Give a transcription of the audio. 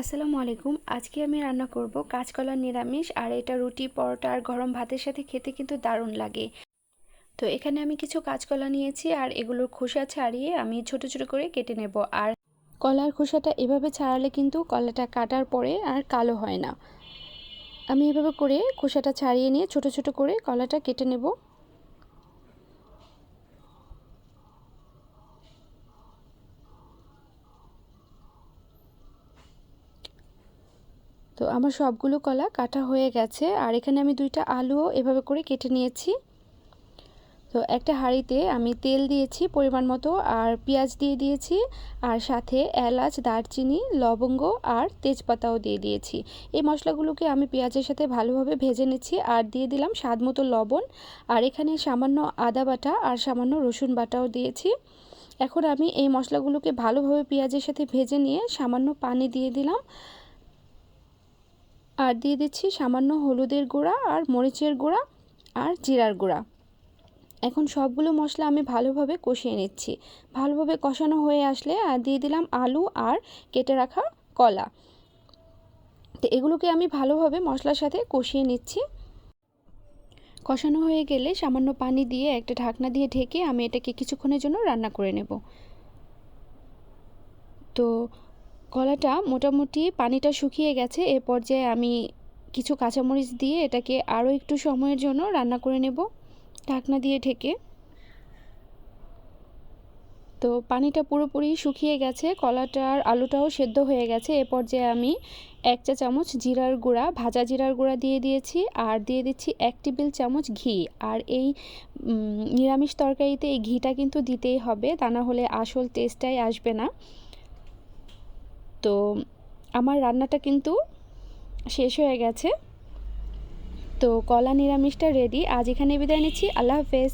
আসসালামু আলাইকুম। আজকে আমি রান্না করব কাঁচকলা নিরামিষ, আর এটা রুটি, পরোটা আর গরম ভাতের সাথে খেতে কিন্তু দারুণ লাগে। তো এখানে আমি কিছু কাঁচকলা নিয়েছি, আর এগুলোর খোসা ছাড়িয়ে আমি ছোট ছোট করে কেটে নেব। আর কলার খোসাটা এভাবে ছাড়ালে কিন্তু কলাটা কাটার পরে আর কালো হয় না। আমি এভাবে করে খোসাটা ছাড়িয়ে নিয়ে ছোট ছোট করে কলাটা কেটে নেব। তো আমার সবগুলো কলা কাটা হয়ে গেছে, আর এখানে আমি দুইটা আলুও এভাবে করে কেটে নিয়েছি। তো একটা হাঁড়িতে আমি তেল দিয়েছি পরিমাণ মতো, আর পেঁয়াজ দিয়ে দিয়েছি, আর সাথে এলাচ, দারচিনি, লবঙ্গ, আর তেজপাতাও দিয়ে দিয়েছি। এই মশলাগুলোকে আমি পেঁয়াজের সাথে ভালোভাবে ভেজে নিচ্ছি, আর দিয়ে দিলাম স্বাদ মতো লবণ, আর এখানে সামান্য আদা বাটা আর সামান্য রসুন বাটাও দিয়েছি। এখন আমি এই মশলাগুলোকে ভালোভাবে পেঁয়াজের সাথে ভেজে নিয়ে সামান্য পানি দিয়ে দিলাম আর দিয়ে দিচ্ছি সামান্য হলুদের গুঁড়া আর মরিচের গুঁড়া আর জিরার গুঁড়া। এখন সবগুলো মশলা আমি ভালোভাবে কষিয়ে নিচ্ছি। ভালোভাবে কষানো হয়ে আসলে আর দিয়ে দিলাম আলু আর কেটে রাখা কলা। তো এগুলোকে আমি ভালোভাবে মশলার সাথে কষিয়ে নিচ্ছি। কষানো হয়ে গেলে সামান্য পানি দিয়ে একটা ঢাকনা দিয়ে ঢেকে আমি এটাকে কিছুক্ষণের জন্য রান্না করে নেব। তো কলাটা মোটামুটি পানিটা শুকিয়ে গেছে। এ পর্যায়ে আমি কিছু কাঁচামরিচ দিয়ে এটাকে আরও একটু সময়ের জন্য রান্না করে নেব। ঢাকনা দিয়ে ঢেকে। তো পানিটা পুরোপুরি শুকিয়ে গেছে। কলাটার আলুটাও সেদ্ধ হয়ে গেছে। এ পর্যায়ে আমি এক চা চামচ জিরার গুঁড়া, ভাজা জিরার গুঁড়া দিয়ে দিয়েছি আর দিয়ে দিচ্ছি এক টেবিল চামচ ঘি। আর এই নিরামিষ তরকারিতে এই ঘিটা কিন্তু দিতেই হবে। তা না হলে আসল টেস্টটাই আসবে না। তো আমার রান্নাটা কিন্তু শেষ হয়ে গেছে। তো কলা নিরামিষটা রেডি আজ এখানে বিদায় নিচ্ছি। আল্লাহ হাফেজ।